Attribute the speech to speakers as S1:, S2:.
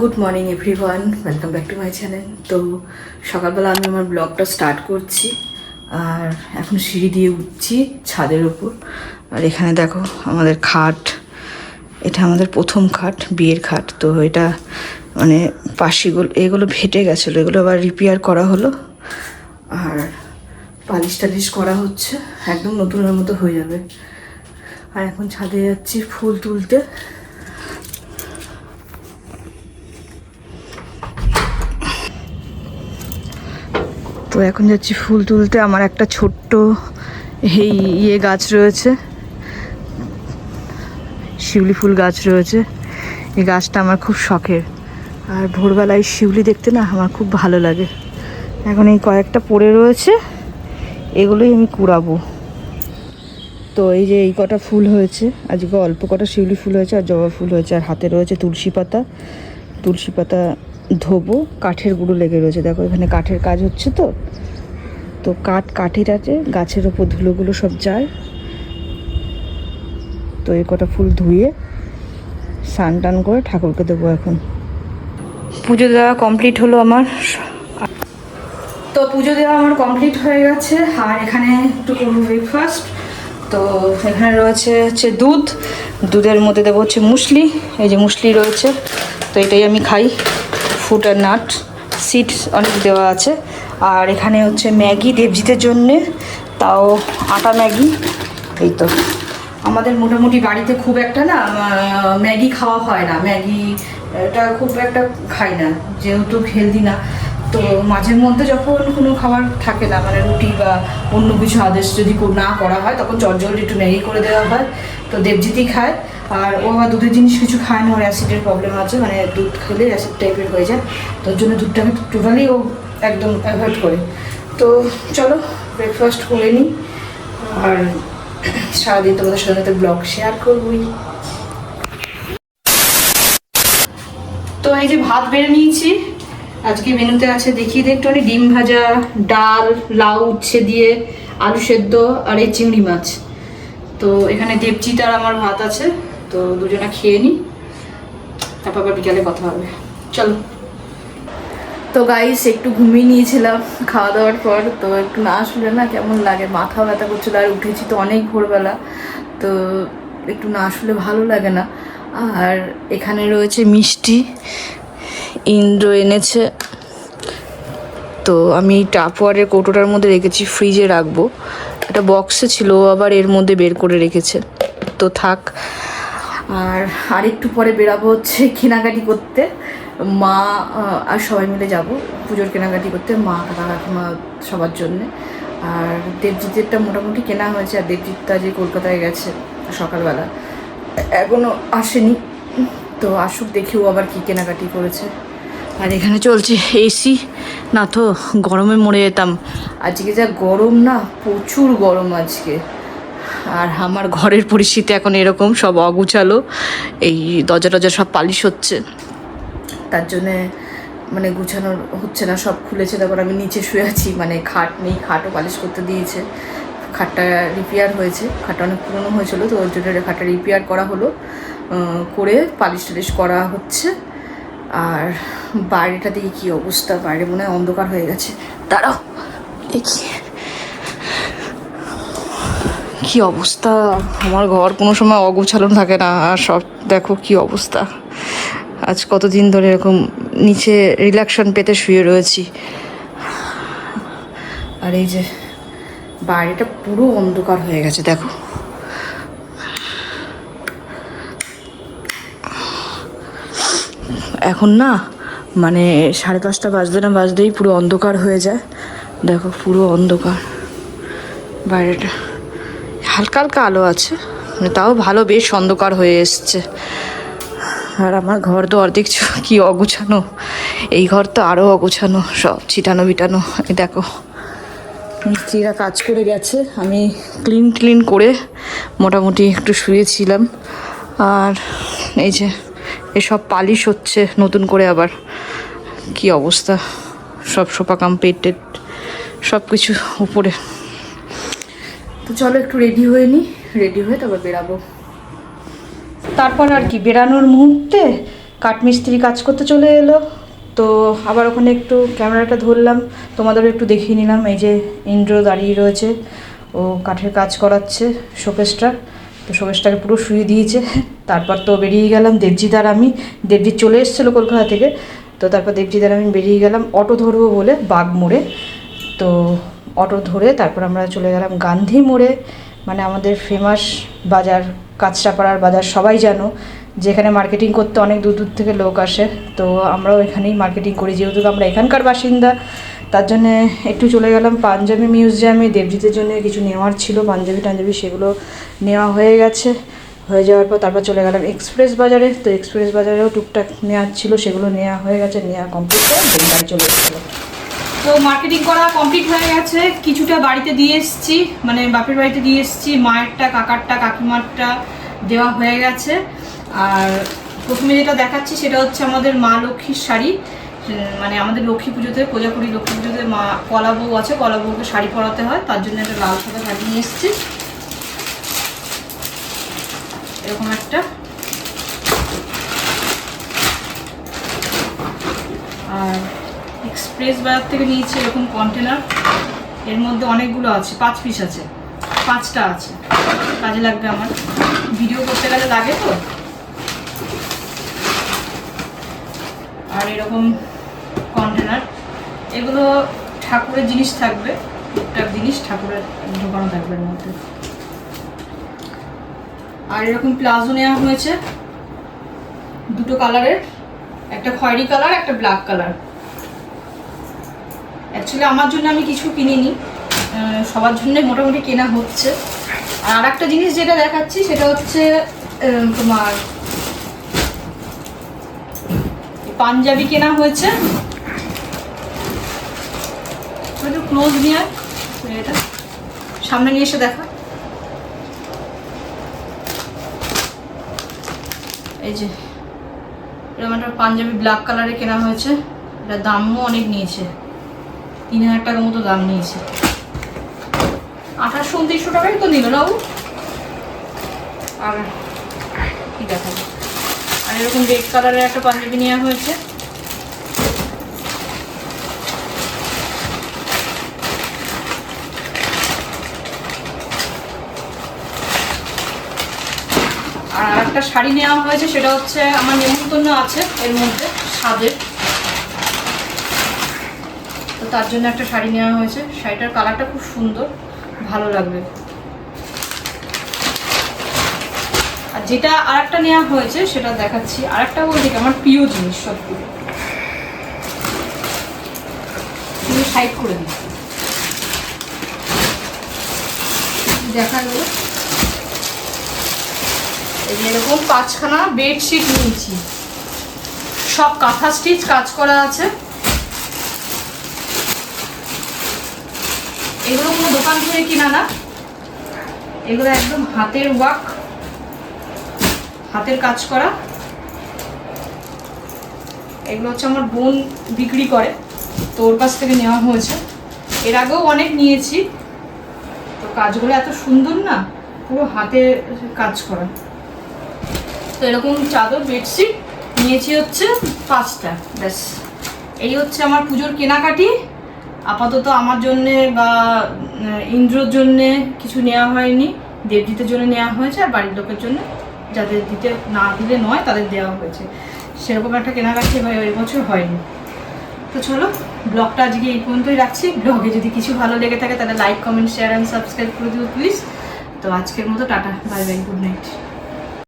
S1: Good morning everyone welcome back to my channel তো সকালবেলা আমি আমার ব্লগটা স্টার্ট করছি, আর এখন সিঁড়ি দিয়ে উঠছি ছাদের উপর। আর এখানে দেখো আমাদের খাট, এটা আমাদের প্রথম খাট, বিয়ের খাট। তো এটা মানে পাশিগুলো এগুলো ফেটে গেছিল, এগুলো আবার রিপেয়ার করা হলো। আর পালিশ টালিশ করা হচ্ছে, একদম নতুনের মতো হয়ে যাবে। আর এখন ছাদে যাচ্ছি ফুল তুলতে। তো এখন যাচ্ছি ফুল তুলতে। আমার একটা ছোট্ট এই ইয়ে গাছ রয়েছে। শিউলি ফুল গাছ রয়েছে। এই গাছটা আমার খুব শখের। আর ভোরবেলায় শিউলি দেখতে না আমার খুব ভালো লাগে। এখন এই কয়েকটা পড়ে রয়েছে। এগুলোই আমি কুড়াবো। তো এই যে এই কটা ফুল হয়েছে। আজকে অল্প কটা শিউলি ফুল হয়েছে আর জবা ফুল হয়েছে। আর হাতে রয়েছে তুলসী পাতা। তুলসী পাতা ধোবো, কাঠের গুঁড়ো লেগে রয়েছে। দেখো, এখানে কাঠের কাজ হচ্ছে তো। তো কাঠ কাঠি টাটে গাছের ওপর ধুলোগুলো সব যায়। তো এই কটা ফুল ধুয়ে স্নান টান করে ঠাকুরকে দেবো এখন। পুজো দেওয়া কমপ্লিট হলো আমার। তো পুজো দেওয়া আমার কমপ্লিট হয়ে গেছে। আর এখানে একটু করব ব্রেকফাস্ট তো এখানে রয়েছে হচ্ছে দুধ। দুধের মধ্যে দেবো হচ্ছে মুসলি। এই যে মুসলি রয়েছে, তো এটাই আমি খাই। ফুড আর নাট সিডস অনেক দেওয়া আছে। আর এখানে হচ্ছে ম্যাগি দেবজিতের জন্যে, তাও আটা ম্যাগি, এই তো। আমাদের মোটামুটি বাড়িতে খুব একটা না ম্যাগি খাওয়া হয় না। ম্যাগিটা খুব একটা খাই না, যেহেতু হেলদি না। তো মাঝে মধ্যে যখন কোনো খাবার থাকে না মানে রুটি বা অন্য কিছু আদেশ যদি না করা হয়, তখন জলজল একটু ম্যাগি করে দেওয়া হয়। তো দেবজিতই খায়। আর ও আবার দুধের জিনিস কিছু খায় না, ওর অ্যাসিডের প্রবলেম আছে মানে দুধ খেলে অ্যাসিড টাইপের হয়ে যায়। তোর জন্য দুধটাকে টোটালি ও একদম অ্যাভয়েড করে। তো চলো, ব্রেকফাস্ট করে নিই। আর সারাদিন তোমাদের সাথে ব্লগ শেয়ার করবই। তো এই যে ভাত বেড়ে নিয়েছি। আজকে মেনুতে আছে, দেখিয়ে একটু ডিম ভাজা, ডাল, লাউ, উচ্ছে দিয়ে আলু সেদ্ধ আর এই চিংড়ি মাছ। তো এখানে দেবজিৎ আর আমার ভাত আছে, তো দুজনে খেয়ে নিই তারপর আবার বিকালে কথা হবে। চলো। তো গাইস একটু ঘুমিয়ে নিয়েছিলাম খাওয়া দাওয়ার পর, তো একটু না শুলে না কেমন লাগে? মাথা ব্যথা করছিল আর উঠেছি তো অনেক ভোরবেলা, তো একটু না শুলে ভালো লাগে না। আর এখানে রয়েছে মিষ্টি ইন্দ্র এনেছে। তো আমি টাপওয়ারের কৌটোটার মধ্যে রেখেছি, ফ্রিজে রাখব। একটা বক্সে ছিল আবার এর মধ্যে বের করে রেখেছে। তো থাক। আর আরেকটু পরে বেরাবো হচ্ছে কেনাকাটি করতে। মা আর সবাই মিলে যাব পুজোর কেনাকাটি করতে, মা, কাকা, কাকিমা সবার জন্যে। আর দেবজিতেরটা মোটামুটি কেনা হয়েছে, আর দেবজিৎটা যে কলকাতায় গেছে সকালবেলা এখনও আসেনি। তো আসুক, দেখি ও আবার কী কেনাকাটি করেছে। আর এখানে চলছে এসি না তো, গরমে মরে যেতাম। আজকে যা গরম না, প্রচুর গরম আজকে। আর আমার ঘরের পরিস্থিতি এখন এরকম, সব অগুছালো। এই দরজা টজা সব পালিশ হচ্ছে। তার জন্যে মানে গুছানোর হচ্ছে না, সব খুলেছে। তারপর আমি নিচে শুয়ে আছি মানে খাট নেই, খাটও পালিশ করতে দিয়েছে। খাটটা রিপেয়ার হয়েছে। খাটটা অনেক পুরনো হয়েছিল, তো ওর জন্য খাটটা রিপেয়ার করা হলো। করে পালিশ টালিশ করা হচ্ছে। আর বাইরেটা দেখি কী অবস্থা? বাইরে মনে হয় অন্ধকার হয়ে গেছে। দাঁড়াও। দেখি। কি অবস্থা? আমার ঘর কোনো সময় অগোছালো থাকে না, আর সব দেখো কি অবস্থা। আজ কতদিন ধরে এরকম নিচে রিল্যাক্সন পেতে শুয়ে রয়েছি। আর এই যে বাইরেটা পুরো অন্ধকার হয়ে গেছে, দেখো। এখন না মানে সাড়ে পাঁচটা বাজতে না বাজতেই পুরো অন্ধকার হয়ে যায়। দেখো পুরো অন্ধকার। বাইরেটা হালকা হালকা আলো আছে মানে তাও ভালো বেশ অন্ধকার হয়ে এসছে। আর আমার ঘর তো অর্ধেক কি অগুছানো, এই ঘর তো আরও অগুছানো, সব ছিটানো বিটানো, এই দেখো। মিস্ত্রিরা কাজ করে গেছে, আমি ক্লিন ক্লিন করে মোটামুটি একটু শুয়েছিলাম। আর এই যে এসব পালিশ হচ্ছে নতুন করে আবার। কি অবস্থা? সব সোফা কাম্পেটেড সব কিছু উপরে। তো চলো একটু রেডি হয়ে নিই রেডি হয়ে তারপর বেরাবো। তারপর আর কি বেরানোর মুহূর্তে কাঠমিস্ত্রি কাজ করতে চলে এলো। তো আবার ওখানে একটু ক্যামেরাটা ধরলাম তোমাদেরও একটু দেখিয়ে নিলাম। এই যে ইন্দ্র দাঁড়িয়ে রয়েছে ও কাঠের কাজ করাচ্ছে শোকেসটা। তো শোকেসটাকে পুরো শুয়ে দিয়েছে। তারপর তো বেরিয়ে গেলাম, দেবজিৎ আর আমি। দেবজিৎ চলে এসেছিল কলকাতা থেকে। তো তারপর দেবজিৎ আর আমি বেরিয়ে গেলাম অটো ধরবো বলে বাঘ মোড়ে। তো অটো ধরে তারপর আমরা চলে গেলাম গান্ধী মোড়ে। মানে আমাদের ফেমাস বাজার, কাঁচরাপাড়ার বাজার, সবাই জানো। যেখানে মার্কেটিং করতে অনেক দূর দূর থেকে লোক আসে। তো আমরাও এখানেই মার্কেটিং করি। যেহেতু আমরা এখানকার বাসিন্দা তার জন্য একটু চলে গেলাম পাঞ্জাবি মিউজিয়ামে দেবজিতের জন্য কিছু নেওয়ার ছিল, পাঞ্জাবি টাঞ্জাবি সেগুলো নেওয়া হয়ে গেছে। হয়ে যাওয়ার পর তারপর চলে গেলাম এক্সপ্রেস বাজারে। তো এক্সপ্রেস বাজারেও টুকটাক নেওয়ার ছিল, সেগুলো নেওয়া হয়ে গেছে, নেওয়া কমপ্লিট করে বাড়ি চলে এসেছিল তো মার্কেটিং করা কমপ্লিট হয়ে গেছে। কিছুটা বাড়িতে দিয়ে এসেছি মানে বাপের বাড়িতে দিয়ে এসেছি। মায়েরটা, কাকারটা, কাকিমারটা দেওয়া হয়ে গেছে। আর প্রথমে যেটা দেখাচ্ছি সেটা হচ্ছে আমাদের মা লক্ষ্মীর শাড়ি। মানে আমাদের লক্ষ্মী পুজোতে পূজা করি লক্ষ্মী পুজোতে মা কলা বউ আছে, কলা বউকে শাড়ি পরাতে হয়, তার জন্য একটা লাল সাদা শাড়ি নিয়ে এসেছি। এরকম একটা। আর এক্সপ্রেস বাজার থেকে নিয়েছি এরকম কন্টেনার এর মধ্যে অনেকগুলো আছে, পাঁচ পিস আছে, পাঁচটা আছে। কাজে লাগবে আমার। ভিডিও করতে গেলে লাগে তো? আর এরকম কন্টেনার এগুলো ঠাকুরের জিনিস থাকবে, টুকটাক জিনিস ঠাকুরের ঢোকানো থাকবে এর মধ্যে। আর এরকম প্লাজো নেওয়া হয়েছে, দুটো কালারের, একটা খয়েরি কালার, একটা ব্ল্যাক কালার। অ্যাকচুয়ালি আমার জন্য আমি কিছু কিনিনি সবার জন্য মোটামুটি কেনা হচ্ছে। আর আরেকটা জিনিস যেটা দেখাচ্ছি, সেটা হচ্ছে তোমার পাঞ্জাবি কেনা হয়েছে। একটু ক্লোজ নিয়ে এটা। সামনে নিয়ে এসে দেখা। এই যে, এরকম একটা পাঞ্জাবি ব্ল্যাক কালারে কেনা হয়েছে। এটার দামও অনেক নিয়েছে। তিন হাজার টাকার মতো দাম নিয়েছে। আঠাশশো উনত্রিশশো টাকাই তো নিল না আর কি দেখাবো? আর এরকম রেড কালারের একটা পাঞ্জাবি নেওয়া হয়েছে আর একটা শাড়ি নেওয়া হয়েছে, সেটা হচ্ছে আমার নেমন্তন্ন আছে এর মধ্যে সাজের তো তার জন্য একটা শাড়ি নেওয়া হয়েছে। শাড়িটার কালারটা খুব সুন্দর, ভালো লাগবে। আর যেটা আর একটা নেওয়া হয়েছে, সেটা দেখাচ্ছি। আর একটা বলতে আমার প্রিয় জিনিস সবগুলো। সাইড করে দিই দেখা গেল। এরকম পাঁচখানা বেডশিট নিয়েছি। সব কাঁথা স্টিচ কাজ করা আছে। এগুলো কোনো দোকান থেকে কিনা না। এগুলো একদম হাতের ওয়ার্ক, হাতের কাজ করা। এগুলো হচ্ছে আমার বোন বিক্রি করে, তো ওর কাছ থেকে নেওয়া হয়েছে। এর আগেও অনেক নিয়েছি। তো কাজগুলো এত সুন্দর না, পুরো হাতে কাজ করা। তো এরকম চাদর বেডশিট নিয়েছি হচ্ছে পাঁচটা, ব্যাস। এই হচ্ছে আমার পুজোর কেনাকাটি। আপাতত আমার জন্যে বা ইন্দ্রর জন্যে কিছু নেওয়া হয়নি। দেবজিতের জন্য নেওয়া হয়েছে আর বাড়ির লোকের জন্য। যাদের দিতে না দিলে নয়, তাদের দেওয়া হয়েছে। সেরকম একটা কেনাকাটি হয় ওই বছর হয়নি। তো চলো, ব্লগটা আজকে এই পর্যন্তই রাখছি। ব্লগে যদি কিছু ভালো লেগে থাকে তাহলে like comment share and subscribe করে দিও প্লিজ তো আজকের মতো tata. Bye bye good night